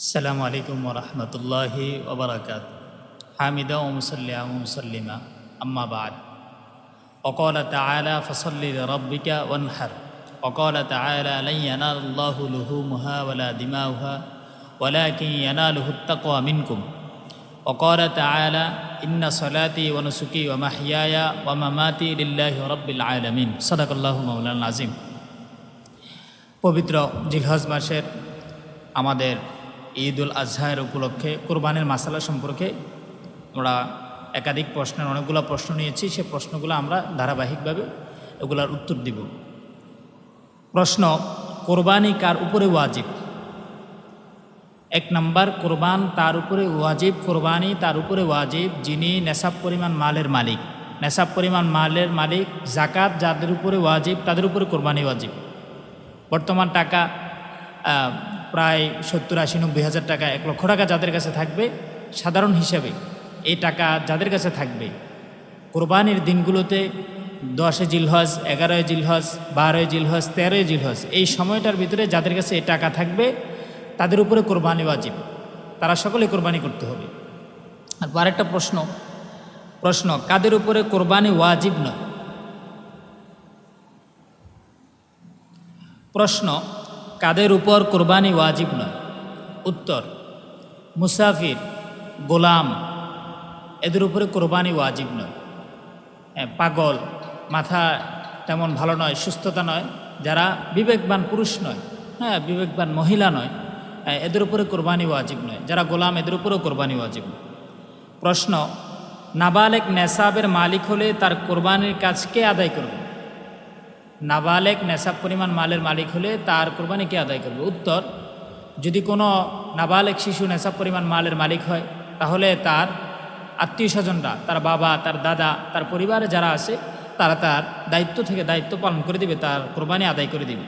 السلام عليكم ورحمة الله وبركاته حامدا ومصليا ومسلما أما بعد وقال تعالى فصل لربك وانحر وقال تعالى لن ينال الله لحومها ولا دماؤها ولكن يناله التقوى منكم وقال تعالى إن صلاتي ونسكي ومحياي ومماتي لله رب العالمين صدق الله مولانا العظيم পবিত্র জিলহজ মাসের আমাদের ঈদ উল আজহায়ের উপলক্ষে কোরবানির মাসালা সম্পর্কে আমরা একাধিক প্রশ্নের অনেকগুলো প্রশ্ন নিয়েছি। সে প্রশ্নগুলো আমরা ধারাবাহিকভাবে এগুলার উত্তর দিব। প্রশ্ন, কোরবানি কার উপরে ওয়াজিব? এক নম্বর, কোরবান তার উপরে ওয়াজিব, কোরবানি তার উপরে ওয়াজিব, যিনি নেশাব পরিমাণ মালের মালিক। নেশাব পরিমাণ মালের মালিক, জাকাত যাদের উপরে ওয়াজিব, তাদের উপরে কোরবানি ওয়াজিব। বর্তমান টাকা প্রায় সত্তর, আশি, নব্বই হাজার টাকা, এক লক্ষ টাকা যাদের কাছে থাকবে, সাধারণ হিসাবে এই টাকা যাদের কাছে থাকবে, কোরবানির দিনগুলোতে দশে জিলহজ এগারোয় জিলহজ বারোয় জিলহজ তেরোয় জিলহজ, এই সময়টার ভিতরে যাদের কাছে এই টাকা থাকবে, তাদের উপরে কোরবানি ওয়াজিব। তারা সকলে কোরবানি করতে হবে। আর আরেকটা প্রশ্ন প্রশ্ন, কাদের উপরে কোরবানি ওয়াজিব নয়? প্রশ্ন কাদের উপর কোরবানি ওয়াজিব নয়। উত্তর মুসাফির গোলাম এদের উপরে কোরবানি ওয়াজিব নয়। হ্যাঁ, পাগল মাথা তেমন ভালো নয় সুস্থতা নয় যারা বিবেকবান পুরুষ নয় হ্যাঁ বিবেকবান মহিলা নয় হ্যাঁ, এদের উপরে কোরবানি ওয়াজিব নয় যারা গোলাম এদের উপরেও কোরবানি ওয়াজিব নয়। প্রশ্ন নাবালেক নেশাবের মালিক হলে তার কোরবানির কাজ কে আদায় করবে? নাবালেক নেশাব পরিমাণ মালের মালিক হলে তার কোরবানি কে আদায় করবে? উত্তর, যদি কোনো নাবালেক শিশু নেশাব পরিমাণ মালের মালিক হয়, তাহলে তার আত্মীয় স্বজনরা, তার বাবা, তার দাদা, তার পরিবারে যারা আছে, তারা তার দায়িত্ব থেকে দায়িত্ব পালন করে দিবে, তার কোরবানি আদায় করে দিবে।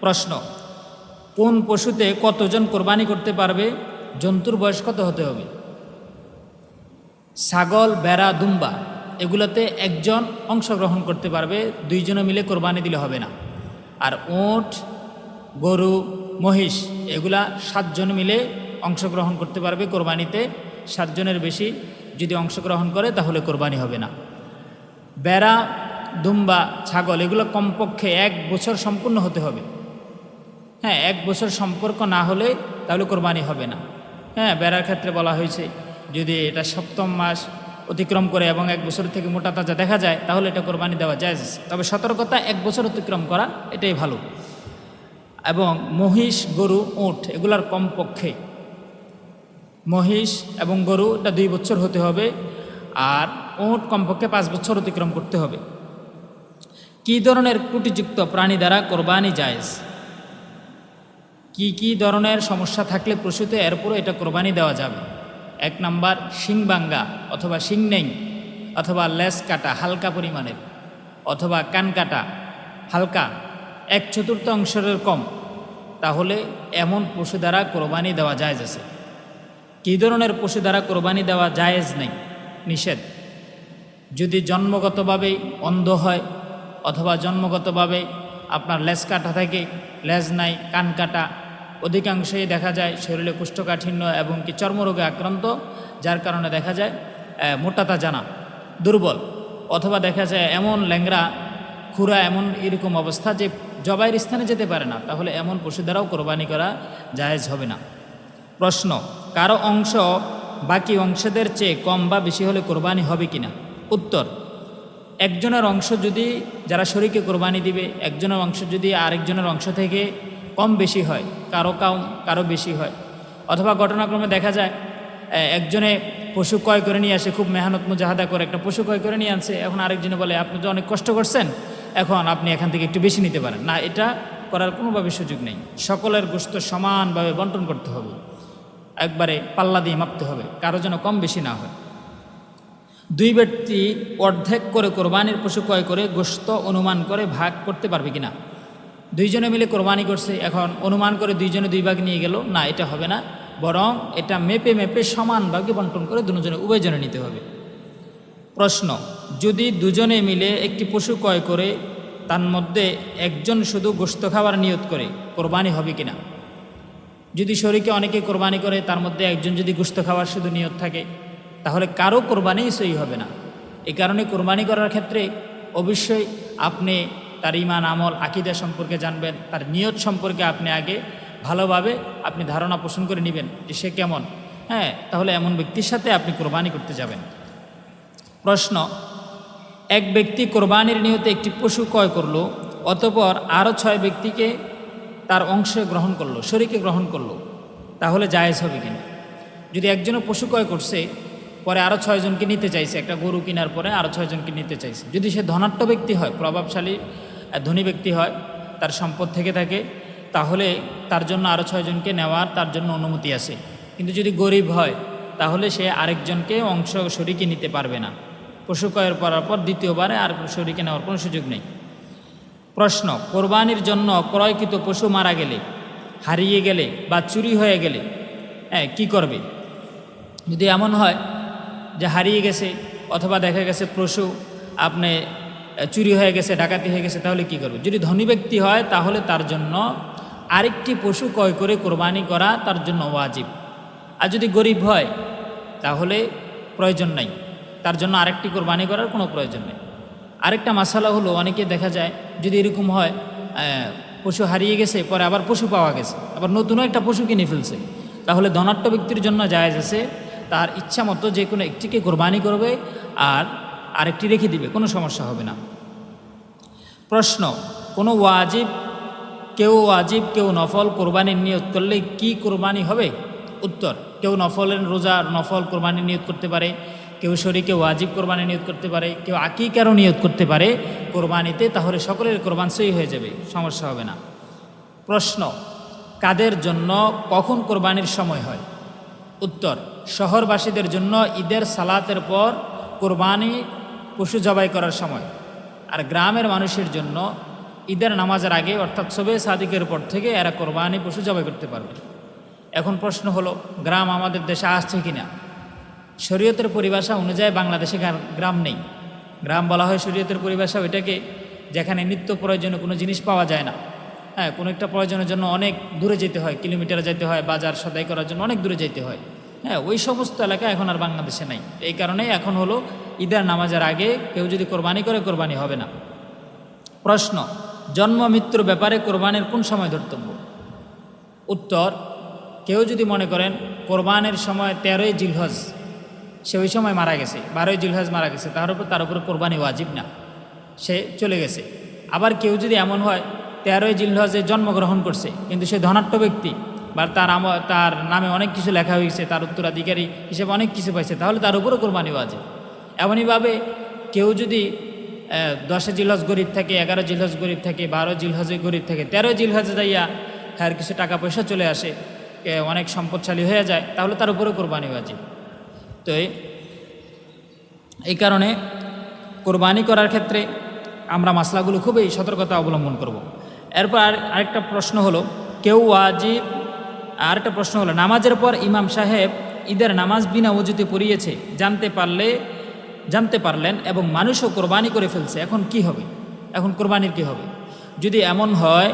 প্রশ্ন, কোন পশুতে কতজন কোরবানি করতে পারবে? জন্তুর বয়স কত হতে হবে? ছাগল, বেড়া, দুম্বা। এগুলোতে একজন অংশগ্রহণ করতে পারবে, দুইজনে মিলে কোরবানি দিলে হবে না। আর ওট গরু, মহিষ, এগুলা সাতজন মিলে অংশগ্রহণ করতে পারবে কোরবানিতে। সাতজনের বেশি যদি অংশগ্রহণ করে, তাহলে কোরবানি হবে না। বেড়া, দুম্বা, ছাগল, এগুলো কমপক্ষে এক বছর সম্পূর্ণ হতে হবে। হ্যাঁ এক বছর সম্পর্ক না হলে তাহলে কোরবানি হবে না। হ্যাঁ বেড়ার ক্ষেত্রে বলা হয়েছে, যদি এটা সপ্তম মাস অতিক্রম করে এবং এক বছর থেকে মোটা তাজা দেখা যায়, তাহলে এটা কোরবানি দেওয়া যায় তবে সতর্কতা, এক বছর অতিক্রম করা, এটাই ভালো। এবং মহিষ, গরু, উঁট, এগুলার কমপক্ষে। মহিষ এবং গরু, এটা দুই বছর হতে হবে। আর উঁট কমপক্ষে পাঁচ বছর অতিক্রম করতে হবে। কী ধরনের কুটিযুক্ত প্রাণী দ্বারা কোরবানি জায়েজ? কি কি ধরনের সমস্যা থাকলে পশুতে এরপরও এটা কোরবানি দেওয়া যাবে। এক নাম্বার শিংবাঙ্গা অথবা শিংনেং অথবা লেস কাটা হালকা পরিমাণের অথবা কান কাটা হালকা এক চতুর্থাংশের কম। তাহলে এমন পশু দ্বারা কোরবানি দেওয়া জায়েজ আছে। কী ধরনের পশু দ্বারা কোরবানি দেওয়া জায়েজ নেই? নিষেধ। যদি জন্মগতভাবে অন্ধ হয় অথবা জন্মগতভাবে আপনার লেজ কাটা থাকে লেজ নাই, কান কাটা অধিকাংশই দেখা যায় শরীরে কুষ্ঠকাঠিন্য এবং কি চর্মরোগে আক্রান্ত, যার কারণে দেখা যায় মোটাতা জানা দুর্বল, অথবা দেখা যায় এমন ল্যাংরা খুরা এমন এরকম অবস্থা যে জবাইয়ের স্থানে যেতে পারে না। তাহলে এমন পশু দ্বারাও কোরবানি করা জায়েজ হবে না। প্রশ্ন, কারও অংশ বাকি অংশদের চেয়ে কম বা বেশি হলে কোরবানি হবে কিনা? উত্তর, একজনের অংশ যদি, যারা শরীরকে কোরবানি দিবে, একজনের অংশ যদি আরেকজনের অংশ থেকে কম বেশি হয়, কারও কম, কারও বেশি হয়। অথবা ঘটনাক্রমে দেখা যায় একজনে পশু ক্রয় করে নিয়ে আসে, খুব মেহনত মুজাহাদা করে। একটা পশু ক্রয় করে নিয়ে আনছে, এখন আরেকজনে বলে, আপনি তো অনেক কষ্ট করছেন, এখন আপনি এখান থেকে একটু বেশি নিতে পারেন। না, এটা করার কোনোভাবে সুযোগ নেই। সকলের গোস্ত সমানভাবে বন্টন করতে হবে। একবারে পাল্লা দিয়ে মাপতে হবে, কারও যেন কম বেশি না হয়। দুই ব্যক্তি অর্ধেক করে কোরবানির পশু ক্রয় করে গোস্ত অনুমান করে ভাগ করতে পারবে কিনা? দুইজনে মিলে কোরবানি করছে, এখন অনুমান করে দুইজনে দুই ভাগ নিয়ে গেল, না, এটা হবে না, বরং এটা মেপে মেপে সমান ভাগে বন্টন করে দুজনে উভয়জনে নিতে হবে। প্রশ্ন, যদি দুজনে মিলে একটি পশু ক্রয় করে, তার মধ্যে একজন শুধু গোস্ত খাবার নিয়ত করে, কোরবানি হবে কিনা? যদি শরীকে অনেকে কোরবানি করে, তার মধ্যে একজন যদি গোস্ত খাবার শুধু নিয়ত থাকে, তাহলে কারও কোরবানি সই হবে না। এই কারণে কোরবানি করার ক্ষেত্রে অবশ্যই আপনি তার ইমান আমল, আকিদা সম্পর্কে জানবেন, তার নিয়ত সম্পর্কে আপনি আগে ভালোভাবে আপনি ধারণা পোষণ করে নেবেন যে সে কেমন। হ্যাঁ তাহলে এমন ব্যক্তির সাথে আপনি কোরবানি করতে যাবেন। প্রশ্ন, এক ব্যক্তি কোরবানির নিয়তে একটি পশু ক্রয় করল, অতপর আরও ছয় ব্যক্তিকে তার অংশে গ্রহণ করল, শরীকে গ্রহণ করল, তাহলে জায়েজ হবে কিনা? যদি একজনও পশু ক্রয় করছে, পরে আরও ছয়জনকে নিতে চাইছে, একটা গরু কেনার পরে আরও ছয়জনকে নিতে চাইছে, যদি সে ধনাট্য ব্যক্তি হয়, প্রভাবশালী ধনী ব্যক্তি হয়, তার সম্পদ থেকে থাকে, তাহলে তার জন্য আরও ছয়জনকে নেওয়ার তার জন্য অনুমতি আছে। কিন্তু যদি গরিব হয়, তাহলে সে আরেকজনকে অংশ শরিকে নিতে পারবে না। পশু ক্রয়ের করার পর দ্বিতীয়বারে আর শরিকে নেওয়ার কোনো সুযোগ নেই। প্রশ্ন, কোরবানির জন্য ক্রয়কৃত পশু মারা গেলে, হারিয়ে গেলে বা চুরি হয়ে গেলে হ্যাঁ কী করবে? যদি এমন হয় যে হারিয়ে গেছে অথবা দেখা গেছে পশু আপনি চুরি হয়ে গেছে, ডাকাতি হয়ে গেছে, তাহলে কি করবে? যদি ধনী ব্যক্তি হয়, তাহলে তার জন্য আরেকটি পশু ক্রয় করে কোরবানি করা তার জন্য ওয়াজিব। আর যদি গরিব হয়, তাহলে প্রয়োজন নাই। তার জন্য আরেকটি কোরবানি করার কোনো প্রয়োজন নেই। আরেকটা মশালা হলো, অনেকে দেখা যায়, যদি এরকম হয় পশু হারিয়ে গেছে, পরে আবার পশু পাওয়া গেছে, আবার নতুনও একটা পশু কিনে ফেলছে, তাহলে ধনাট্য ব্যক্তির জন্য জায়েজ আছে, তার ইচ্ছা মতো যে কোনো একটিকে কোরবানি করবে, আর আরেকটি রেখে দিবে, কোনো সমস্যা হবে না। প্রশ্ন, কোনো ওয়াজিব, কেউ ওয়াজিব, কেউ নফল কোরবানির নিয়ত করলে কি কোরবানি হবে? উত্তর, কেউ নফলের রোজা, নফল কোরবানির নিয়ত করতে পারে, কেউ শরীকে ওয়াজিব কোরবানি নিয়োগ করতে পারে, কেউ আকিকারও নিয়ত করতে পারে, কোরবানিতে তাহলে সকলের কোরবান সই হয়ে যাবে, সমস্যা হবে না। প্রশ্ন, কাদের জন্য কখন কোরবানির সময় হয়? উত্তর, শহরবাসীদের জন্য ঈদের সালাতের পর কোরবানি পশু জবাই করার সময়। আর গ্রামের মানুষের জন্য ঈদের নামাজের আগে, অর্থাৎ সবে সাদিকের পর থেকে এরা কোরবানি পশু জবাই করতে পারবে। এখন প্রশ্ন হলো, গ্রাম আমাদের দেশে আসছে কিনা? শরীয়তের পরিভাষা অনুযায়ী বাংলাদেশে গ্রাম নেই। গ্রাম বলা হয় শরীয়তের পরিভাষা ওইটাকে যেখানে নিত্য প্রয়োজনীয় কোনো জিনিস পাওয়া যায় না। হ্যাঁ কোনো একটা প্রয়োজনের জন্য অনেক দূরে যেতে হয়, কিলোমিটার যেতে হয়, বাজার সদাই করার জন্য অনেক দূরে যেতে হয়। হ্যাঁ ওই সমস্ত এলাকা এখন আর বাংলাদেশে নাই। এই কারণেই এখন হলো ঈদের নামাজের আগে কেউ যদি কোরবানি করে, কোরবানি হবে না। প্রশ্ন, জন্ম মৃত্যুর ব্যাপারে কোরবানির কোন সময় ধর্তব্য? উত্তর, কেউ যদি মনে করেন কোরবানের সময় তেরোই জিলহজ, সে ওই সময় মারা গেছে, বারোই জিলহজ মারা গেছে, তার উপর, তার উপরে কোরবানি ওয়াজিব না, সে চলে গেছে। আবার কেউ যদি এমন হয়, তেরোই জিলহজে জন্মগ্রহণ করছে, কিন্তু সে ধনাট্য ব্যক্তি, বা তার তার নামে অনেক কিছু লেখা হয়েছে, তার উত্তরাধিকারী হিসেবে অনেক কিছু পাইছে, তাহলে তার উপরও কোরবানি ওয়াজিব। এমনইভাবে কেউ যদি দশে জিলহজ গরিব থাকে, এগারো জিলহজ গরিব থাকে, বারো জিলহজে গরিব থাকে, তেরো জিলহজে যাইয়া হ্যাঁ কিছু টাকা পয়সা চলে আসে অনেক সম্পদশালী হয়ে যায়, তাহলে তার উপরেও কোরবানি ওয়াজিব তো এই- কারণে কোরবানি করার ক্ষেত্রে আমরা মাসলাগুলো খুবই সতর্কতা অবলম্বন করব। এরপর আর, আরেকটা প্রশ্ন হলো, কেউ ওয়াজিব আরেকটা প্রশ্ন হলো, নামাজের পর ইমাম সাহেব ঈদের নামাজ বিনা উজুতে পড়িয়েছে, জানতে পারলে জানতে পারলেন এবং মানুষও কোরবানি করে ফেলছে, এখন কি হবে? এখন কোরবানির কি হবে? যদি এমন হয়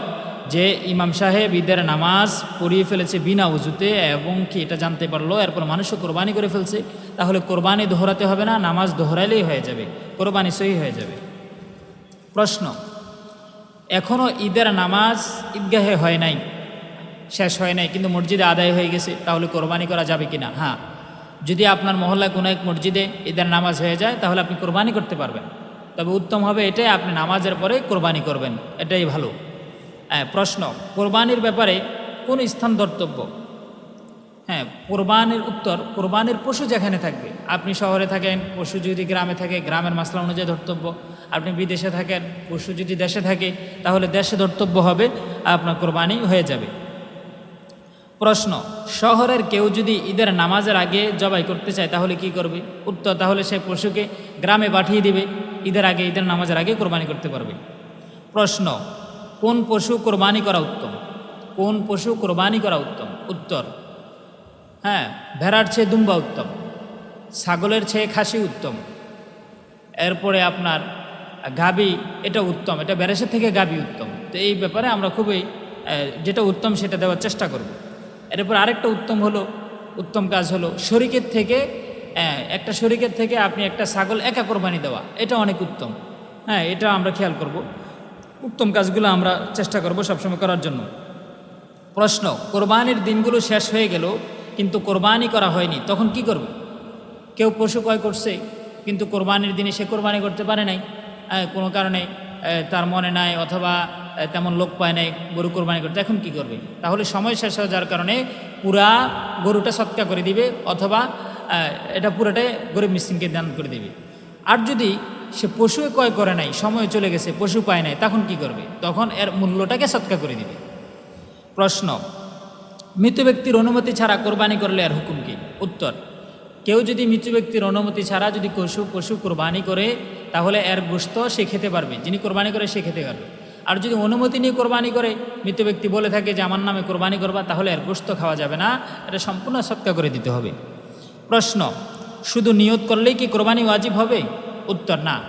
যে ইমাম সাহেব ঈদের নামাজ পড়িয়ে ফেলেছে বিনা উজুতে এবং কি এটা জানতে পারল, এরপর মানুষও কোরবানি করে ফেলছে, তাহলে কোরবানি দোহরাতে হবে না, নামাজ দোহরাইলেই হয়ে যাবে, কোরবানি সহি হয়ে যাবে? প্রশ্ন এখনও ঈদের নামাজ ঈদগাহে হয় নাই, শেষ হয় নাই, কিন্তু মসজিদে আদায় হয়ে গেছে, তাহলে কোরবানি করা যাবে কি না হ্যাঁ যদি আপনার মহল্লায় কোনো এক মসজিদে ঈদের নামাজ হয়ে যায়, তাহলে আপনি কোরবানি করতে পারবেন। তবে উত্তম হবে এটাই, আপনি নামাজের পরে কোরবানি করবেন। এটাই ভালো। হ্যাঁ প্রশ্ন, কোরবানির ব্যাপারে কোন স্থান ধর্তব্য? হ্যাঁ কোরবানির উত্তর, কোরবানির পশু যেখানে থাকবে। আপনি শহরে থাকেন, পশু যদি গ্রামে থাকে, গ্রামের মাসলা অনুযায়ী ধর্তব্য। আপনি বিদেশে থাকেন, পশু যদি দেশে থাকে, তাহলে দেশে ধর্তব্য হবে, আপনার কোরবানি হয়ে যাবে। প্রশ্ন, শহরের কেউ যদি ঈদের নামাজের আগে জবাই করতে চায়, তাহলে কি করবে? উত্তর, তাহলে সে পশুকে গ্রামে পাঠিয়ে দিবে, ঈদের আগে, ঈদের নামাজের আগে কোরবানি করতে পারবে। প্রশ্ন, কোন পশু কোরবানি করা উত্তম? কোন পশু কোরবানি করা উত্তম? উত্তর হ্যাঁ ভেড়ার চেয়ে দুম্বা উত্তম, ছাগলের চেয়ে খাসি উত্তম। এরপরে আপনার গাবি, এটা উত্তম, এটা বেরেসের থেকে গাবি উত্তম। তো এই ব্যাপারে আমরা খুবই যেটা উত্তম সেটা দেওয়ার চেষ্টা করব। এরপর আরেকটা উত্তম হলো, উত্তম কাজ হলো শরিকের থেকে একটা শরিকের থেকে আপনি একটা ছাগল একা কোরবানি দেওয়া, এটা অনেক উত্তম। হ্যাঁ এটা আমরা খেয়াল করব। উত্তম কাজগুলো আমরা চেষ্টা করব সবসময় করার জন্য। প্রশ্ন, কোরবানির দিনগুলো শেষ হয়ে গেল, কিন্তু কোরবানি করা হয়নি, তখন কি করবে? কেউ পশু ক্রয় করছে, কিন্তু কোরবানির দিনে সে কোরবানি করতে পারে নাই। কোনো কারণে তার মনে নাই, অথবা তেমন লোক পায় নাই, গরু কোরবানি করতে। এখন কি করবে? তাহলে সময় শেষ হয়ে যাওয়ার কারণে পুরা গরুটা সৎকা করে দিবে, অথবা এটা পুরাটাই গরিব মিসকিনকে দান করে দিবে। আর যদি সে পশু ক্রয় করে নাই, সময় চলে গেছে, পশু পায় নাই, তখন কি করবে? তখন এর মূল্যটাকে সৎকা করে দিবে। প্রশ্ন, মৃত ব্যক্তির অনুমতি ছাড়া কোরবানি করলে আর হুকুম কি? উত্তর, কেউ যদি মৃত ব্যক্তির অনুমতি ছাড়া যদি পশু পশু কোরবানি করে, তাহলে এর গোস্ত সে খেতে পারবে। যিনি কোরবানি করে, সে খেতে পারবে। আর যদি অনুমতি নিয়ে কোরবানি করে, মৃত ব্যক্তি বলে থাকে যে, আমার নামে কোরবানি করবা, তাহলে আর গোস্ত খাওয়া যাবে না, এটা সম্পূর্ণ সৎকা করে দিতে হবে। প্রশ্ন, শুধু নিয়ত করলেই কি কোরবানি ওয়াজিব হবে? উত্তর, না।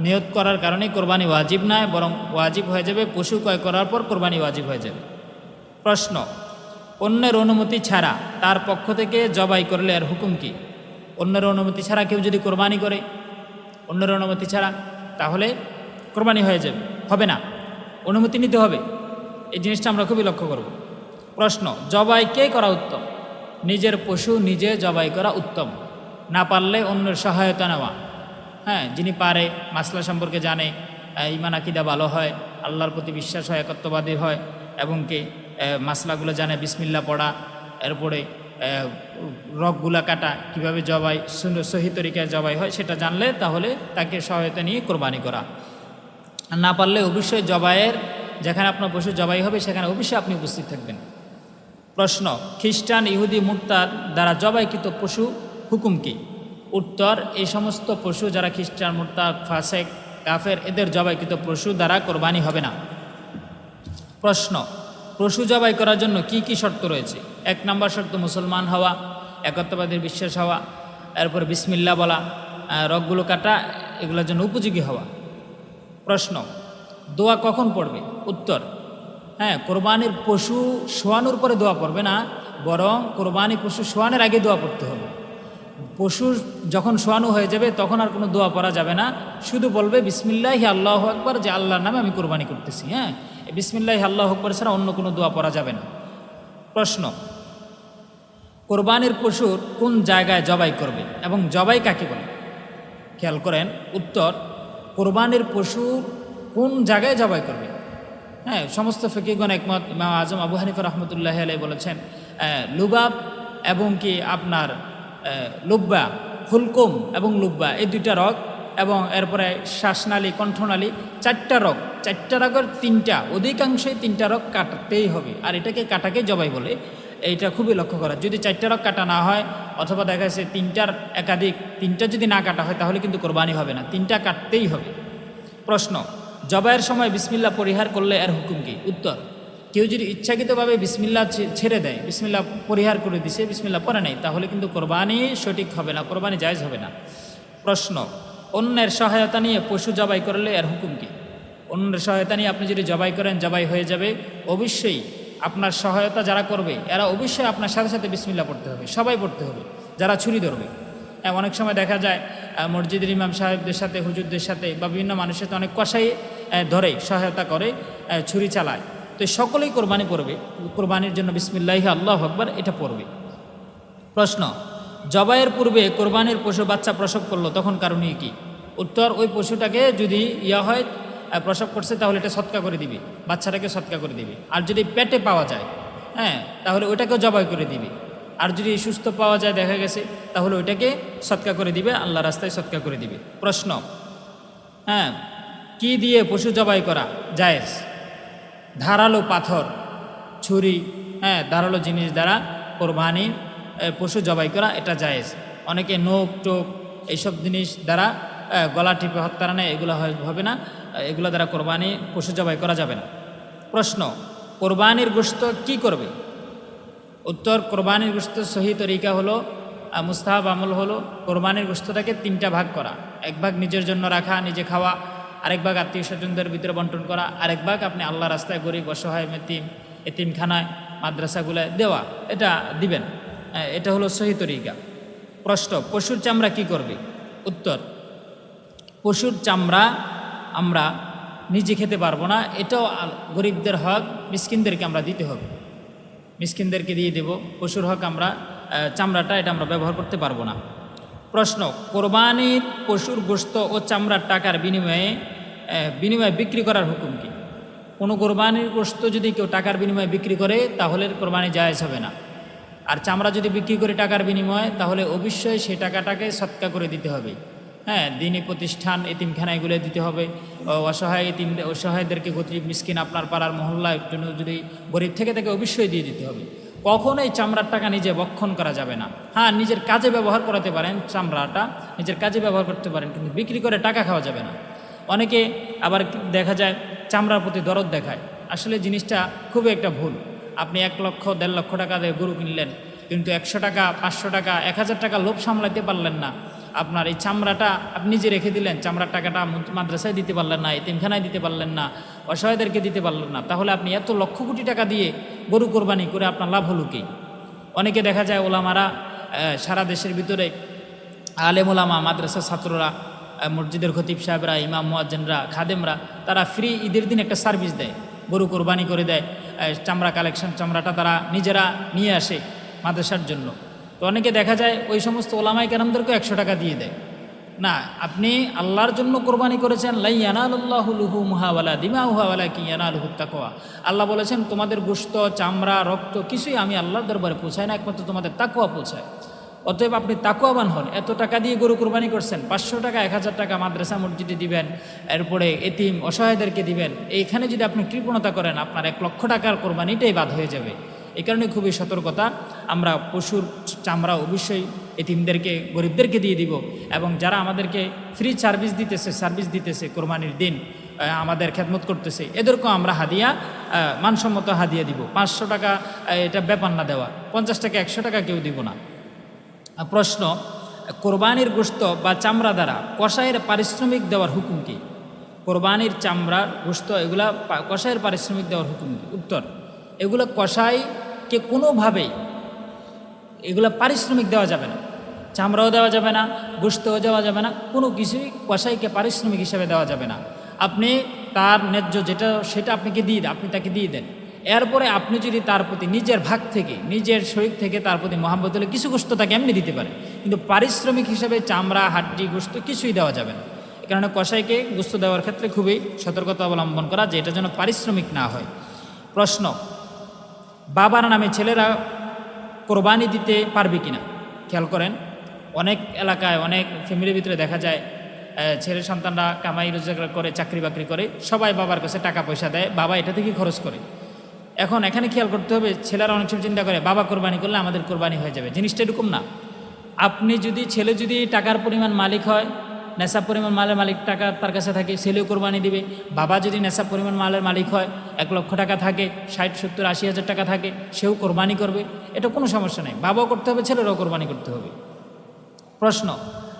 নিয়ত করার কারণে কোরবানি ওয়াজিব নয় বরং ওয়াজিব হয়ে যাবে, পশু ক্রয় করার পর কোরবানি ওয়াজিব হয়ে যাবে। প্রশ্ন, অন্যের অনুমতি ছাড়া তার পক্ষ থেকে জবাই করলে আর হুকুম কি? অন্যের অনুমতি ছাড়া কেউ যদি কোরবানি করে, অন্যের অনুমতি ছাড়া, তাহলে কোরবানি হয়ে যাবে, হবে না। অনুমতি নিতে হবে। এই জিনিসটা আমরা খুবই লক্ষ্য করব। প্রশ্ন জবাই কে করা উত্তম? নিজের পশু নিজে জবাই করা উত্তম। না পারলে অন্যের সহায়তা নেওয়া। হ্যাঁ যিনি পারে মাসলা সম্পর্কে জানে ইমান আকিদা ভালো হয় আল্লাহর প্রতি বিশ্বাস হয় একত্ববাদী হয় এবং কি মাসলাগুলো জানে বিসমিল্লা পড়া এরপরে আহ, রগগুলা কাটা কীভাবে জবাই সহি তরিকায় জবাই হয় সেটা জানলে তাহলে তাকে সহায়তা নিয়ে কোরবানি করা। না পারলে অবশ্যই জবাইয়ের, যেখানে আপনার পশু জবাই হবে, সেখানে অবশ্যই আপনি উপস্থিত থাকবেন। প্রশ্ন, খ্রিস্টান, ইহুদি, মুক্তার দ্বারা জবাইকৃত পশু হুকুম কি? উত্তর, এই সমস্ত পশু যারা খ্রিস্টান মুরতাদ ফাসেক, কাফের, এদের জবাইকৃত পশু দ্বারা কোরবানি হবে না। প্রশ্ন, পশু জবাই করার জন্য কি কি শর্ত রয়েছে? এক নম্বর শর্ত, মুসলমান হওয়া, একত্ববাদের বিশ্বাস হওয়া, এরপর বিসমিল্লা বলা রগগুলো কাটা, এগুলোর জন্য উপযোগী হওয়া। প্রশ্ন, দোয়া কখন পড়বে? উত্তর হ্যাঁ কোরবানির পশু শোয়ানোর পরে দোয়া পড়বে না, বরং কোরবানি পশু শোয়ানোর আগে দোয়া পড়তে হবে। পশু যখন শোয়ানো হয়ে যাবে, তখন আর কোনো দোয়া পড়া যাবে না, শুধু বলবে, বিসমিল্লাহ আল্লাহ আকবর যে আল্লাহর নামে আমি কোরবানি করতেছি হ্যাঁ? বিসমিল্লাহ আল্লাহ আকবর ছাড়া অন্য কোনো দোয়া পড়া যাবে না। প্রশ্ন, কোরবানির পশুর কোন জায়গায় জবাই করবে এবং জবাই কাকে বলে? খেয়াল করেন, উত্তর কোরবানির পশু কোন জায়গায় জবাই করবে? হ্যাঁ সমস্ত ফকিগণ একমত। ইমাম আজম আবু হানিফা রহমতুল্লাহ আলাই বলেছেন লুবাব এবং কি আপনার লুব্বা ফুলকুম এবং লুব্বা, এই দুইটা রগ এবং এরপরে শ্বাসনালী, কণ্ঠনালী, চারটা রগ। চারটা রগের তিনটা, অধিকাংশই তিনটা রগ কাটতেই হবে। আর এটাকে কাটাকে জবাই বলে। এইটা খুবই লক্ষ্য করা। যদি চারটা রক কাটা না হয়, অথবা দেখা যাচ্ছে তিনটার একাধিক, তিনটা যদি না কাটা হয়, তাহলে কিন্তু কোরবানি হবে না। তিনটা কাটতেই হবে। প্রশ্ন, জবাইয়ের সময় বিসমিল্লা পরিহার করলে এর হুকুম কি? উত্তর, কেউ যদি ইচ্ছাকৃতভাবে বিসমিল্লা ছেড়ে দেয়, বিসমিল্লা পরিহার করে দিছে, বিসমিল্লা পরে নেই তাহলে কিন্তু কোরবানি সঠিক হবে না, কোরবানি জায়জ হবে না। প্রশ্ন, অন্যের সহায়তা নিয়ে পশু জবাই করলে এর হুকুম কি? অন্যের সহায়তা নিয়ে আপনি যদি জবাই করেন, জবাই হয়ে যাবে। অবশ্যই আপনার সহায়তা যারা করবে, এরা অবশ্যই আপনার সাথে সাথে বিসমিল্লা পড়তে হবে, সবাই পড়তে হবে, যারা ছুরি ধরবে। অনেক সময় দেখা যায় মসজিদের ইমাম সাহেবদের সাথে, হুজুরদের সাথে বা বিভিন্ন মানুষের সাথে অনেক কষাই ধরে, সহায়তা করে ছুরি চালায়। তো সকলেই কোরবানি পড়বে, কোরবানির জন্য বিসমিল্লাহ আল্লাহ আকবর এটা পড়বে। প্রশ্ন, জবাইয়ের পূর্বে কোরবানির পশু বাচ্চা প্রসব করল, তখন কারণে কি? উত্তর, ওই পশুটাকে যদি ইয়া হয় প্রসব করছে, তাহলে এটা সৎকা করে দিবি। বাচ্চাটাকে সৎকা করে দিবে। আর যদি পেটে পাওয়া যায় হ্যাঁ তাহলে ওইটাকেও জবাই করে দিবি। আর যদি সুস্থ পাওয়া যায়, দেখা গেছে, তাহলে ওইটাকে সৎকা করে দিবে, আল্লাহ রাস্তায় সৎকা করে দিবে। প্রশ্ন হ্যাঁ কি দিয়ে পশু জবাই করা জায়েজ? ধারালো পাথর, ছুরি হ্যাঁ ধারালো জিনিস দ্বারা কোরবানির পশু জবাই করা এটা জায়েজ। অনেকে নোক টোক, এইসব জিনিস দ্বারা গলা টিপে হত্যা নেয় এগুলো হবে না। এগুলো দ্বারা কোরবানি পশু জবাই করা যাবে না। প্রশ্ন, কোরবানির গোস্ত কি করবে? উত্তর, কোরবানির গোস্ত সহি তরিকা হলো মুস্তাহাব আমল হলো, কোরবানির গোস্তটাকে তিনটা ভাগ করা। এক ভাগ নিজের জন্য রাখা, নিজে খাওয়া, আরেক ভাগ আত্মীয় স্বজনদের ভিতরে বন্টন করা, আরেক ভাগ আপনি আল্লাহ রাস্তায় গরিব, অসহায় মেতিম এতিমখানায় মাদ্রাসাগুলায় দেওয়া, এটা দিবেন। এটা হলো সহি তরিকা। প্রশ্ন, পশুর চামড়া কি করবে? উত্তর, পশুর চামড়া আমরা নিজে খেতে পারব না, এটাও গরিবদের হক, মিসকিনদেরকে আমরা দিতে হবে। মিসকিনদেরকে দিয়ে দেব, পশুর হক আমরা চামড়াটা এটা আমরা ব্যবহার করতে পারব না। প্রশ্ন, কোরবানির পশুর গোস্ত ও চামড়ার টাকার বিনিময়ে বিনিময়ে বিক্রি করার হুকুম কি? কোনো কোরবানির গোস্ত যদি কেউ টাকার বিনিময়ে বিক্রি করে, তাহলে কোরবানি জায়জ হবে না। আর চামড়া যদি বিক্রি করে টাকার বিনিময়ে, তাহলে অবশ্যই সেই টাকাটাকে সৎকা করে দিতে হবে। হ্যাঁ দিনী প্রতিষ্ঠান এতিমখানা এগুলো দিতে হবে। অসহায় এতিম, অসহায়দেরকে গরিব মিসকিন আপনার পাড়ার মহল্লার জন্য যদি গরিব থেকে তাকে অবশ্যই দিয়ে দিতে হবে। কখনোই চামড়ার টাকা নিজে বক্ষণ করা যাবে না। হ্যাঁ নিজের কাজে ব্যবহার করাতে পারেন চামড়াটা, নিজের কাজে ব্যবহার করতে পারেন, কিন্তু বিক্রি করে টাকা খাওয়া যাবে না। অনেকে আবার দেখা যায় চামড়ার প্রতি দরদ দেখায়। আসলে জিনিসটা খুবই একটা ভুল। আপনি এক লক্ষ, দেড় লক্ষ টাকা দিয়ে গরু কিনলেন, কিন্তু একশো টাকা, পাঁচশো টাকা, এক হাজার টাকা লোভ সামলাতে পারলেন না। আপনার এই চামড়াটা আপনি যে রেখে দিলেন, চামড়ার টাকাটা মাদ্রাসায় দিতে পারলেন না, এতিমখানায় দিতে পারলেন না, অসহায়দেরকে দিতে পারলেন না, তাহলে আপনি এত লক্ষ কোটি টাকা দিয়ে গরু কোরবানি করে আপনার লাভ হলো কি? অনেকে দেখা যায় ওলামারা সারা দেশের ভিতরে আলেম ওলামা মাদ্রাসা ছাত্ররা মসজিদের খতিব সাহেবরা, ইমাম মুয়াজ্জেনরা, খাদেমরা, তারা ফ্রি ঈদের দিন একটা সার্ভিস দেয়, গরু কোরবানি করে দেয় চামড়া কালেকশন, চামড়াটা তারা নিজেরা নিয়ে আসে মাদ্রাসার জন্য। তো অনেকে দেখা যায় ওই সমস্ত ওলামাই কেরামদেরকেও একশো টাকা দিয়ে দেয়। না, আপনি আল্লাহর জন্য কোরবানি করেছেন, লাই ইয়ানাল্লাহ লুহু মুহাওয়ালা দিমা উহাওয়ালা কি ইয়ানালহু তাকোয়া আল্লাহ বলেছেন, তোমাদের গোস্ত চামড়া, রক্ত কিছুই আমি আল্লাহর দরবারে পৌঁছাই না, একমাত্র তোমাদের তাকুয়া পৌঁছায়। অতএব আপনি তাকুয়াবান হন। এত টাকা দিয়ে গরু কোরবানি করছেন, পাঁচশো টাকা, এক হাজার টাকা মাদ্রাসা, মসজিদে দিবেন, এরপরে এতিম, অসহায়দেরকে দিবেন। এইখানে যদি আপনি কৃপণতা করেন, আপনার এক লক্ষ টাকার কোরবানিটাই বাদ হয়ে যাবে। এই কারণে খুবই সতর্কতা। আমরা পশুর চামড়া অবশ্যই এতিমদেরকে গরিবদেরকে দিয়ে দিব এবং যারা আমাদেরকে ফ্রি সার্ভিস দিতেছে সার্ভিস দিতেছে কোরবানির দিন আমাদের খেদমত করতেছে, এদেরকেও আমরা হাদিয়া মানসম্মত হাদিয়া দিব। পাঁচশো টাকা এটা ব্যাপার না দেওয়া। পঞ্চাশ টাকা, একশো টাকা কেউ দিব না। প্রশ্ন, কোরবানির গোস্ত বা চামড়া দ্বারা কষায়ের পারিশ্রমিক দেওয়ার হুকুম কি? কোরবানির চামড়ার গোস্ত এগুলা কষায়ের পারিশ্রমিক দেওয়ার হুকুম কি? উত্তর, এগুলো কষাইকে কোনোভাবেই এগুলো পারিশ্রমিক দেওয়া যাবে না। চামড়াও দেওয়া যাবে না গোস্তও দেওয়া যাবে না, কোনো কিছুই কষাইকে পারিশ্রমিক হিসেবে দেওয়া যাবে না। আপনি তার ন্যায্য যেটা, সেটা আপনাকে দিয়ে দেন, আপনি তাকে দিয়ে দেন। এরপরে আপনি যদি তার প্রতি নিজের ভাগ থেকে, নিজের শরীর থেকে তার প্রতি মহাব্বত হলে কিছু গোস্ত তাকে এমনি দিতে পারে। কিন্তু পারিশ্রমিক হিসেবে চামড়া, হাড্ডি গোস্ত কিছুই দেওয়া যাবে না। এ কারণে কষাইকে গোস্ত দেওয়ার ক্ষেত্রে খুবই সতর্কতা অবলম্বন করা যে এটা যেন পারিশ্রমিক না হয়। প্রশ্ন বাবার নামে ছেলেরা কোরবানি দিতে পারবে কি না খেয়াল করেন, অনেক এলাকায়, অনেক ফ্যামিলির ভিতরে দেখা যায় ছেলে সন্তানরা কামাই রোজগার করে, চাকরি বাকরি করে, সবাই বাবার কাছে টাকা পয়সা দেয়, বাবা এটা থেকে খরচ করে। এখন এখানে খেয়াল করতে হবে, ছেলেরা অনেক সময় চিন্তা করে, বাবা কোরবানি করলে আমাদের কোরবানি হয়ে যাবে। জিনিসটা এরকম না। আপনি যদি, ছেলে যদি টাকার পরিমাণ মালিক হয় নেশা পরিমাণ মালের মালিক টাকা তার কাছে থাকে ছেলেও কোরবানি দিবে। বাবা যদি নেশা পরিমাণ মালের মালিক হয়, এক লক্ষ টাকা থাকে, ষাট, সত্তর, আশি হাজার টাকা থাকে, সেও কোরবানি করবে। এটা কোনো সমস্যা নেই। বাবাও করতে হবে, ছেলেরাও কোরবানি করতে হবে। প্রশ্ন,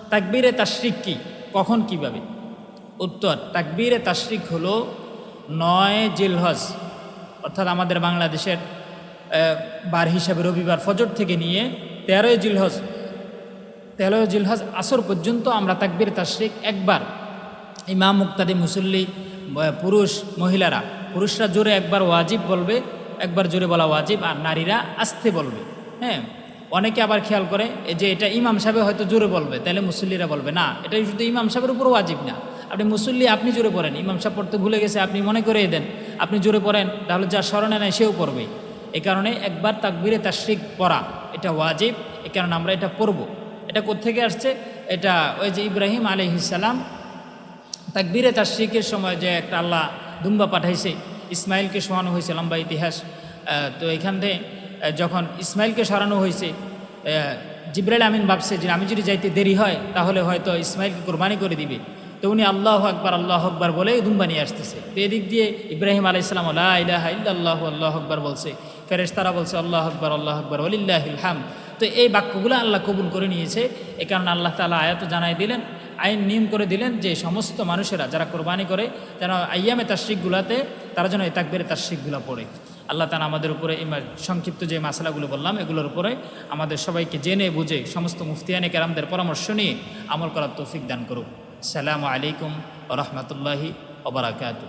তাকবীরে তাশরিক কি? কখন কীভাবে? উত্তর, তাকবীরে তাশরিক হলো নয় জিলহজ, অর্থাৎ আমাদের বাংলাদেশের বার হিসাবে রবিবার ফজর থেকে নিয়ে তেরোই জিলহজ তেরোই জিলহজ আসর পর্যন্ত আমরা তাকবীর তাশরিক একবার। ইমাম, মুক্তাদি, মুসল্লি পুরুষ, মহিলারা। পুরুষরা জোরে একবার ওয়াজিব বলবে, একবার জোরে বলা ওয়াজিব, আর নারীরা আস্তে বলবে। হ্যাঁ অনেকে আবার খেয়াল করে যে এটা ইমাম সাহেব হয়তো জোরে বলবে, তাহলে মুসল্লিরা বলবে, না এটা শুধু ইমাম সাহেবের উপর ওয়াজিব না। আপনি মুসল্লি, আপনি জোরে পড়েন, ইমাম সাহেব পড়তে ভুলে গেছে, আপনি মনে করে দেন, আপনি জোরে পড়েন, তাহলে যা স্মরণে নেয় সেও পড়বে এই কারণে একবার তাকবীরে তাশরিক পড়া, এটা ওয়াজিব এই কারণে আমরা এটা পড়ব। এটা কোত্থেকে আসছে? এটা ওই যে ইব্রাহিম আলহিসাল্লাম তাকবীরে শিখের সময় যে একটা আল্লাহ দুম্বা পাঠাইছে, ইসমাইলকে শোয়ানো হয়েছে লম্বা ইতিহাস। তো এখান থেকে যখন ইসমাইলকে সরানো হয়েছে জিব্রাইল আমিন ভাবছে যে আমি যদি যাইতে দেরি হয়, তাহলে হয়তো ইসমাইলকে কোরবানি করে দিবে। তো উনি আল্লাহ আকবার আল্লাহ আকবার বলে দুম্বা নিয়ে আসতেছে। তো এদিক দিয়ে ইব্রাহিম আলাইসালাম আল্লাহ ইলাহা ইল্লাল্লাহু, আল্লাহ আকবার বলছে। ফেরেশতারা বলছে, আল্লাহ আকবার আল্লাহ আকবার ওলিল্লাহিল হাম তো এই বাক্যগুলো আল্লাহ কবুল করে নিয়েছে। এ কারণে আল্লাহ তালা আয়াত জানাই দিলেন, আইন নিয়ম করে দিলেন যে সমস্ত মানুষেরা যারা কোরবানি করে, যেন আইয়ামে শিখগুলাতে তারা যেন এটা বেড়ে তার শিখগুলা পড়ে। আল্লাহ তালা আমাদের উপরে এই সংক্ষিপ্ত যে মাসালাগুলো বললাম, এগুলোর উপরে আমাদের সবাইকে জেনে বুঝে সমস্ত মুফতিয়ানে কেরামদের পরামর্শ নিয়ে আমল করার তৌফিক দান করুক। সালামু আলাইকুম রহমতুল্লাহি ওবরাকাতু